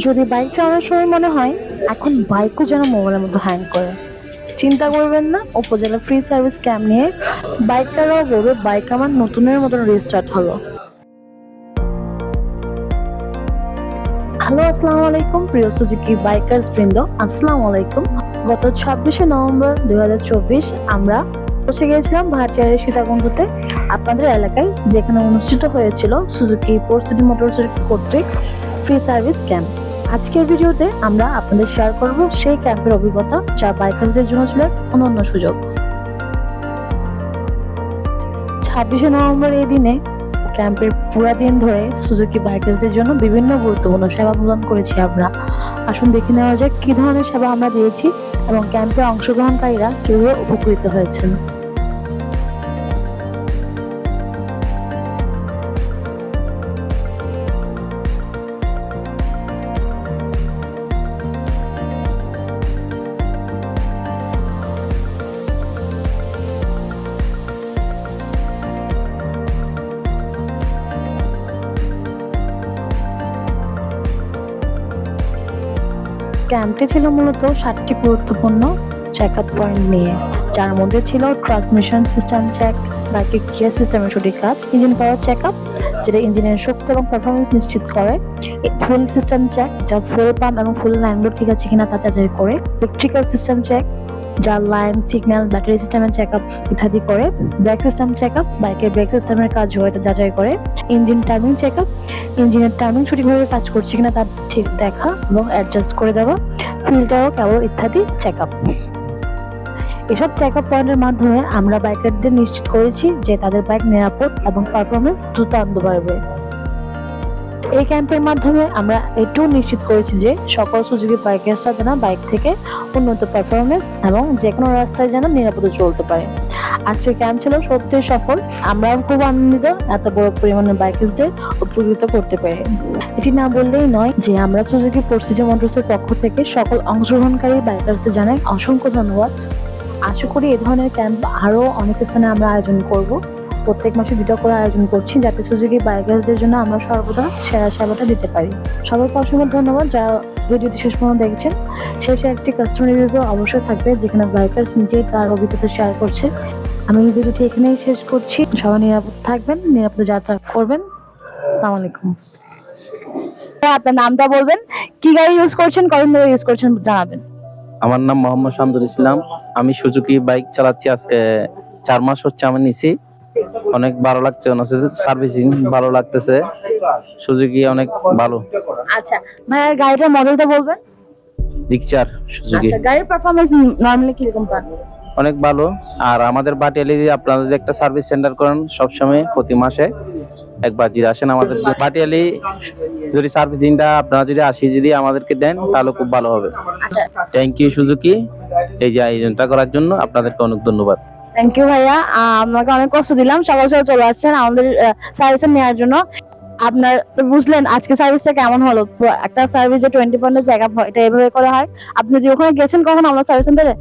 যদি বাইক চালানোর সময় মনে হয়, এখন বাইকও যেন মোবাইলের মতো হ্যাং করে। চিন্তা করবেন না উপজেলা ফ্রি সার্ভিস ক্যাম্প নিয়ে বাইকাররাও বলবে বাইক আমার নতুনের মতন রিস্টার্ট হলো। হ্যালো আসসালামু আলাইকুম, প্রিয় সুজুকি বাইকার্স বৃন্দ। আসসালামু আলাইকুম। গত ছাব্বিশে নভেম্বর দুই হাজার চব্বিশ আমরা পৌঁছে গিয়েছিলাম ভাটিয়ারের সীতাকুণ্ডতে। আপনাদের এলাকায় যেখানে অনুষ্ঠিত হয়েছিল সুজুকি পরিস্থিতি মোটরসের কর্তৃক ফ্রি সার্ভিস ক্যাম্প আজকের ভিডিওতে আমরা আপনাদের শেয়ার করব সেই ক্যাম্পের অভিজ্ঞতা যা বাইকার্সদের জন্য ছিল অনন্য সুযোগ। ছাব্বিশে নভেম্বর এই দিনে ক্যাম্পের পুরা দিন ধরে সুজুকি বাইকার্সদের জন্য বিভিন্ন গুরুত্বপূর্ণ সেবা প্রদান করেছি আমরা। আসুন দেখে নেওয়া যাক কি ধরনের সেবা আমরা দিয়েছি এবং ক্যাম্পে অংশগ্রহণকারীরা কীভাবে উপকৃত হয়েছেন। ক্যাম্পটি ছিল মূলত সাতটি গুরুত্বপূর্ণ চেক আপ পয়েন্ট নিয়ে, যার মধ্যে ছিল ট্রান্সমিশন সিস্টেম চেক বাইকের গিয়ার সিস্টেমের সঠিক কাজ ইঞ্জিন পাওয়ার চেক আপ যেটা ইঞ্জিনের শক্তি এবং পারফরমেন্স নিশ্চিত করে ফুল সিস্টেম চেক যা ফুল পাম্প এবং ফুল লাইনগুলো ঠিক আছে কিনা তা যাচাই করে ইলেকট্রিক্যাল সিস্টেম চেক যা লাইন সিগন্যাল ব্যাটারি সিস্টেমের চেক আপ ইত্যাদি করে ব্রেক সিস্টেম চেক আপ বাইকের ব্রেক সিস্টেমের কাজ হয়, তা যাচাই করে। ইঞ্জিন টাইমিং চেক আপ ইঞ্জিনের টাইমিং সঠিকভাবে কাজ করছে কিনা তার ঠিক দেখা এবং অ্যাডজাস্ট করে দেওয়া ফিল্টার কেবল ইত্যাদি চেক আপ এসব চেক আপ পয়েন্টের মাধ্যমে আমরা বাইকারদের নিশ্চিত করেছি যে তাদের বাইক নিরাপদ এবং পারফরমেন্স দ্রুত আনতে পারবে। এই ক্যাম্পের মাধ্যমে আমরা এটাও নিশ্চিত করেছি যে সকল সুযোগী বাইকার্সরা যেন বাইক থেকে উন্নত পারফরমেন্স এবং যে কোনো রাস্তায় যেন নিরাপদে চলতে পারে। আজকের ক্যাম্প ছিল সত্যি সফল। আমরাও খুব আনন্দিত এত বড় পরিমাণে বাইকার্সদের উপকৃত করতে পেরে। এটি না বললেই নয় যে আমরা সুজুকি পরিস্থিতি মোটরসের পক্ষ থেকে সকল অংশগ্রহণকারী বাইকার্সদের জানাই অসংখ্য ধন্যবাদ। আশা করি এ ধরনের ক্যাম্প আরও অনেক স্থানে আমরা আয়োজন করব। প্রত্যেক মাসে দুটো করে আয়োজন করছি যাতে সুজুকি বাইকার্সদের জন্য আমরা সর্বদা সেরা সেবাটা দিতে পারি। সবাইকে অসংখ্য ধন্যবাদ যারা ভিডিওটি শেষ পর্যন্ত দেখছেন। শেষে একটি কাস্টমার রিভিউ অবশ্যই থাকবে যেখানে বাইকার্স নিজেই তার অভিজ্ঞতা শেয়ার করছে। আমি ভিডিওটি এখানেই শেষ করছি। সবাই নিরাপদ থাকবেন নিরাপদে যাত্রা করবেন। আসসালামু আলাইকুম। আপনার নামটা বলবেন কি গাড়ি ইউজ করছেন কতদিন ধরে ইউজ করছেন জানাবেন। আমার নাম মোহাম্মদ শামদুল ইসলাম। আমি সুজুকি বাইক চালাচ্ছি আজকে চার মাস হচ্ছে আমি নিছি। অনেক ভালো লাগছে সার্ভিসিং ভালো লাগতেছে। সুজুকি অনেক ভালো। আচ্ছা ভাইয়ার গাড়িটার মডেলটা বলবেন? ডিকচার সুজুকি আচ্ছা গাড়ির পারফরমেন্স নরমালি কীরকম পান অনেক ভালো। আর আমাদের বাটিয়ালি আপনারা যদি একটা সার্ভিস সেন্টার করেন সবসময় প্রতি মাসে একবার যদি আসেন আমাদের বাটিয়ালি যদি সার্ভিসিংটা আপনারা যদি আসি যদি আমাদেরকে দেন তাহলে খুব ভালো হবে। আচ্ছা। থ্যাংক ইউ সুজুকি এই যে আয়োজনটা করার জন্য আপনাদেরকে অনেক ধন্যবাদ। থ্যাংক ইউ ভাইয়া। আমাকে আপনাকে অনেক কষ্ট দিলাম। সকাল সকাল চলে আসছেন আমাদের সার্ভিস নেওয়ার জন্য। আপনার বুঝলেন আজকে সার্ভিসটা কেমন হলো? একটা সার্ভিস যে টোয়েন্টি পয়েন্টের জায়গা হয় এটা এভাবে করা হয়। আপনি যদি ওখানে গেছেন কখন আমরা সার্ভিস সেন্টারে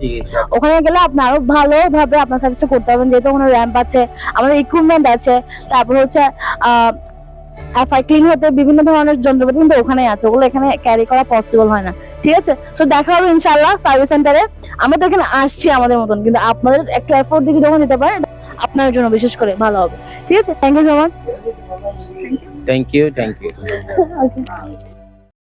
ওখানে গেলে আপনি আরও ভালোভাবে আপনার সার্ভিসটা করতে পারবেন। যেহেতু ওখানে র্যাম্প আছে আমাদের ইকুইপমেন্ট আছে। তারপর হচ্ছে এফআই ক্লিন হতে বিভিন্ন ধরনের যন্ত্রপাতি কিন্তু ওখানে আছে। ওগুলো এখানে ক্যারি করা পসিবল হয় না। ঠিক আছে? সো দেখা হবে ইনশাল্লাহ সার্ভিস সেন্টারে আমরা তো এখানে আসছি আমাদের মতন কিন্তু আপনাদের একটু এফোর্ট দিয়ে যদি ওখানে নিতে পারেন আপনার জন্য বিশেষ করে ভালো হবে। ঠিক আছে? Thank you so much thank you thank you